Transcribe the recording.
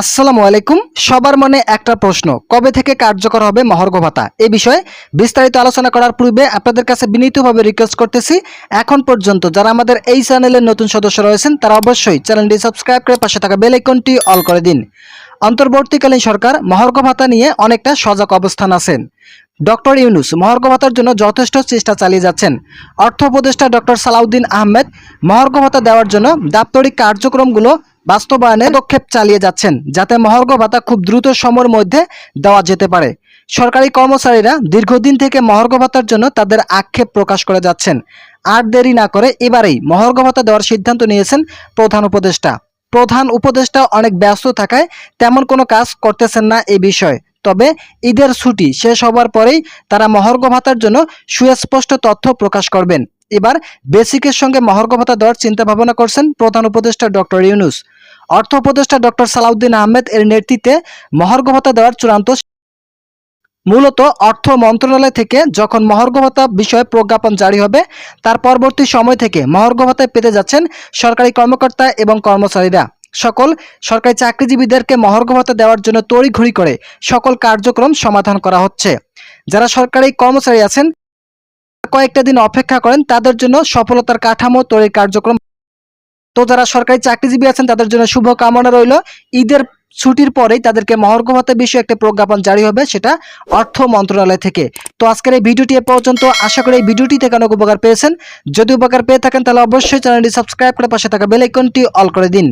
আসসালামু আলাইকুম। সবার মনে একটা প্রশ্ন, কবে থেকে কার্যকর হবে মহর্ঘ ভাতা? এ বিষয়ে বিস্তারিত আলোচনা করার পূর্বে আপনাদের কাছে বিনীতভাবে রিকোয়েস্ট করতেছি, এখন পর্যন্ত যারা আমাদের এই চ্যানেলের নতুন সদস্য রয়েছেন, তারা অবশ্যই চ্যানেলটি সাবস্ক্রাইব করে পাশে থাকা বেল আইকনটি অল করে দিন। অন্তর্বর্তীকালীন সরকার মহর্ঘ ভাতা নিয়ে অনেকটা সজাগ অবস্থান আছেন। ডক্টর ইউনুস মহর্ঘ ভাতার জন্য যথেষ্ট চেষ্টা চালিয়ে যাচ্ছেন। অর্থ উপদেষ্টা ডক্টর সালাউদ্দিন আহমেদ মহর্ঘ ভাতা দেওয়ার জন্য দাপ্তরিক কার্যক্রমগুলো বাস্তবায়নে পদক্ষেপ চালিয়ে যাচ্ছেন, যাতে মহর্ঘ ভাতা খুব দ্রুত সময়ের মধ্যে দেওয়া যেতে পারে। সরকারি কর্মচারীরা দীর্ঘদিন থেকে মহর্ঘ ভাতার জন্য তাদের আক্ষেপ প্রকাশ করে যাচ্ছেন। আর দেরি না করে এবারেই মহর্ঘ ভাতা দেওয়ার সিদ্ধান্ত নিয়েছেন প্রধান উপদেষ্টা। প্রধান উপদেষ্টা অনেক ব্যস্ত থাকায় তেমন কোনো কাজ করতেছেন না এই বিষয়ে। তবে ঈদের ছুটি শেষ হবার পরেই তারা মহর্ঘ ভাতার জন্য সুস্পষ্ট তথ্য প্রকাশ করবেন। এবার বেসিকের সঙ্গে মহর্ঘ ভাতা দেওয়ার চিন্তা ভাবনা করছেন প্রধান উপদেষ্টা ডক্টর ইউনুস। অর্থ উপদেষ্টা ডক্টর সালাউদ্দিন আহমেদ এর নেতৃত্বে মহর্ঘ ভাতা দেওয়ার চূড়ান্ত মূলত অর্থ মন্ত্রণালয় থেকে যখন মহর্ঘ ভাতা বিষয়ে প্রজ্ঞাপন জারি হবে, তার পরবর্তী সময় থেকে মহর্ঘ ভাতায় পেতে যাচ্ছেন সরকারি কর্মকর্তা এবং কর্মচারীরা। সকল সরকারি চাকরিজীবীদেরকে মহর্ঘ ভাতা দেওয়ার জন্য তড়িঘড়ি করে সকল কার্যক্রম সমাধান করা হচ্ছে। যারা সরকারি কর্মচারী আছেন কয়েকটা দিন অপেক্ষা করেন, তাদের জন্য সফলতার কাঠামো তৈরির কার্যক্রম তো যারা সরকারি চাকরিজীবী আছেন, তাদের জন্য শুভ কামনা রইল। ঈদের ছুটির পরেই তাদেরকে মহর্ঘ ভাতা বিষয়ে একটা প্রজ্ঞাপন জারি হবে, সেটা অর্থ মন্ত্রণালয় থেকে। তো আজকের এই ভিডিওটি এ পর্যন্ত। আশা করি এই ভিডিওটি থেকে অনেক উপকার পেয়েছেন। যদি উপকার পেয়ে থাকেন, তাহলে অবশ্যই চ্যানেলটি সাবস্ক্রাইব করে পাশে থাকা বেল আইকনটি অল করে দিন।